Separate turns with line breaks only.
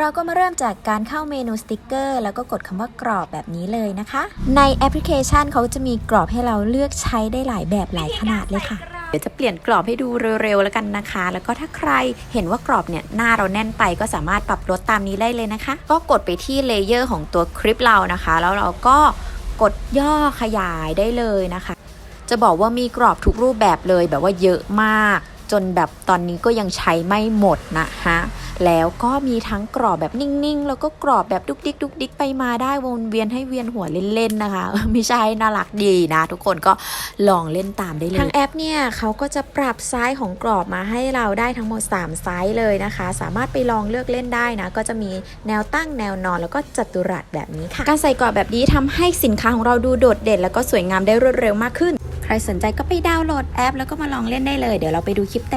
เราก็มาเริ่มจากการเข้าเมนูสติกเกอร์แล้วก็กดคำว่ากรอบแบบนี้เลยนะคะ ในแอปพลิเคชันเขาจะมีกรอบให้เราเลือกใช้ได้หลายแบบหลายขนาดเลยค่ะเดี๋ยวจะเปลี่ยนกรอบให้ดูเร็วๆแล้วกันนะคะ แล้วก็ถ้าใครเห็นว่ากรอบเนี่ยหน้าเราแน่นไปก็สามารถปรับลดตามนี้ได้เลยนะคะ ก็กดไปที่เลเยอร์ของตัวคลิปเรานะคะ แล้วเราก็กดย่อขยายได้เลยนะคะ จะบอกว่ามีกรอบทุกรูปแบบเลยแบบว่าเยอะมาก จนแบบตอนนี้ก็ยังใช้ไม่หมดนะฮะ แล้วก็มีทั้งกรอบแบบนิ่งๆ แล้วก็กรอบแบบดุกดิกดุกดิกไปมาได้วนเวียนให้เวียนหัวเล่นๆนะคะ ไม่ใช่น่ารักดีนะ ทุกคนก็ลองเล่นตามได้เลยทางแอปเนี่ยเขาก็จะปรับไซส์ของกรอบมาให้เราได้ทั้งหมด 3 ไซส์เลยนะคะ สามารถไปลองเลือกเล่นได้นะก็จะมีแนวตั้งแนวนอนแล้วก็จัตุรัสแบบนี้ค่ะ การใส่กรอบแบบนี้ทำให้สินค้าของเราดูโดดเด่นแล้วก็สวยงามได้รวดเร็วมากขึ้น ใครสนใจก็ไปดาวน์โหลดแอป แล้วก็มาลองเล่นได้เลย เดี๋ยวเราไปดูคลิปเต็ม